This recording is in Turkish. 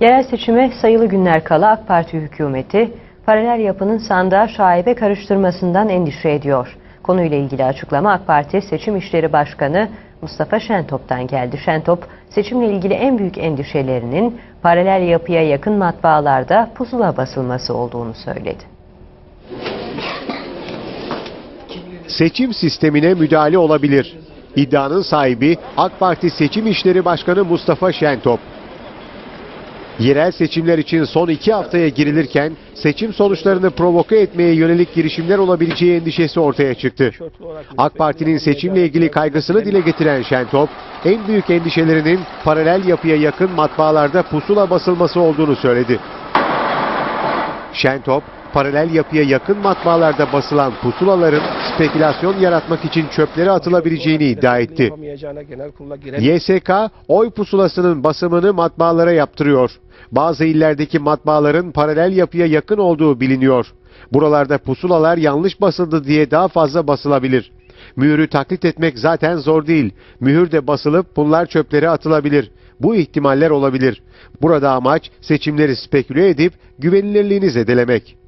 Yerel seçime sayılı günler kala AK Parti hükümeti paralel yapının sandığa şaibe karıştırmasından endişe ediyor. Konuyla ilgili açıklama AK Parti Seçim İşleri Başkanı Mustafa Şentop'tan geldi. Şentop, seçimle ilgili en büyük endişelerinin paralel yapıya yakın matbaalarda pusula basılması olduğunu söyledi. Seçim sistemine müdahale olabilir. İddianın sahibi AK Parti Seçim İşleri Başkanı Mustafa Şentop. Yerel seçimler için son iki haftaya girilirken seçim sonuçlarını provoke etmeye yönelik girişimler olabileceği endişesi ortaya çıktı. AK Parti'nin seçimle ilgili kaygısını dile getiren Şentop, en büyük endişelerinin paralel yapıya yakın matbaalarda pusula basılması olduğunu söyledi. Şentop, paralel yapıya yakın matbaalarda basılan pusulaların spekülasyon yaratmak için çöplere atılabileceğini iddia etti. YSK, oy pusulasının basımını matbaalara yaptırıyor. Bazı illerdeki matbaaların paralel yapıya yakın olduğu biliniyor. Buralarda pusulalar yanlış basıldı diye daha fazla basılabilir. Mühürü taklit etmek zaten zor değil. Mühür de basılıp bunlar çöplere atılabilir. Bu ihtimaller olabilir. Burada amaç seçimleri speküle edip güvenilirliğini zedelemek.